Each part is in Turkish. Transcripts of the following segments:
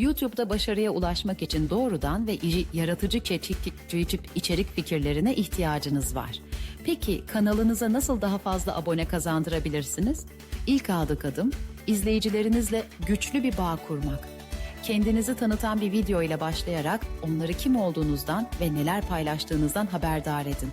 YouTube'da başarıya ulaşmak için doğrudan ve yaratıcı çeşit içerik fikirlerine ihtiyacınız var. Peki kanalınıza nasıl daha fazla abone kazandırabilirsiniz? İlk aldık adım, izleyicilerinizle güçlü bir bağ kurmak. Kendinizi tanıtan bir video ile başlayarak onları kim olduğunuzdan ve neler paylaştığınızdan haberdar edin.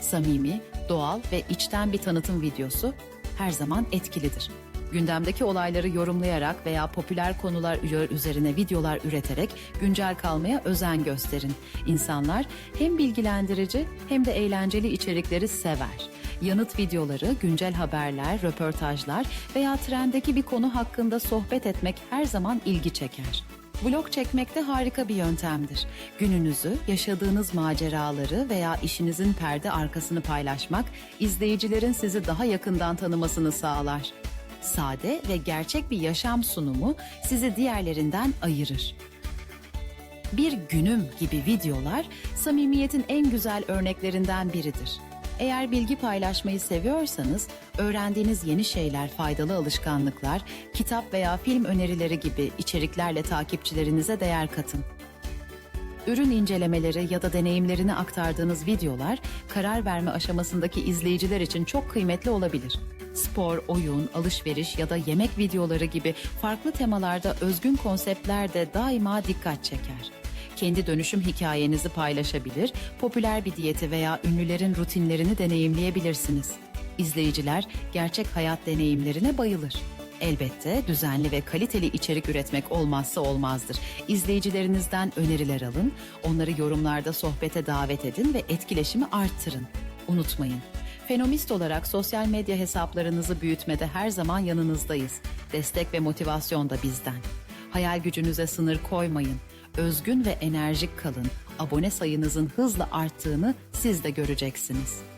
Samimi, doğal ve içten bir tanıtım videosu her zaman etkilidir. Gündemdeki olayları yorumlayarak veya popüler konular üzerine videolar üreterek güncel kalmaya özen gösterin. İnsanlar hem bilgilendirici hem de eğlenceli içerikleri sever. Yanıt videoları, güncel haberler, röportajlar veya trendeki bir konu hakkında sohbet etmek her zaman ilgi çeker. Vlog çekmek de harika bir yöntemdir. Gününüzü, yaşadığınız maceraları veya işinizin perde arkasını paylaşmak, izleyicilerin sizi daha yakından tanımasını sağlar. Sade ve gerçek bir yaşam sunumu sizi diğerlerinden ayırır. Bir günüm gibi videolar samimiyetin en güzel örneklerinden biridir. Eğer bilgi paylaşmayı seviyorsanız, öğrendiğiniz yeni şeyler, faydalı alışkanlıklar, kitap veya film önerileri gibi içeriklerle takipçilerinize değer katın. Ürün incelemeleri ya da deneyimlerini aktardığınız videolar karar verme aşamasındaki izleyiciler için çok kıymetli olabilir. Spor, oyun, alışveriş ya da yemek videoları gibi farklı temalarda özgün konseptler de daima dikkat çeker. Kendi dönüşüm hikayenizi paylaşabilir, popüler bir diyeti veya ünlülerin rutinlerini deneyimleyebilirsiniz. İzleyiciler gerçek hayat deneyimlerine bayılır. Elbette düzenli ve kaliteli içerik üretmek olmazsa olmazdır. İzleyicilerinizden öneriler alın, onları yorumlarda sohbete davet edin ve etkileşimi arttırın. Unutmayın, Fenomist olarak sosyal medya hesaplarınızı büyütmede her zaman yanınızdayız. Destek ve motivasyon da bizden. Hayal gücünüze sınır koymayın. Özgün ve enerjik kalın. Abone sayınızın hızla arttığını siz de göreceksiniz.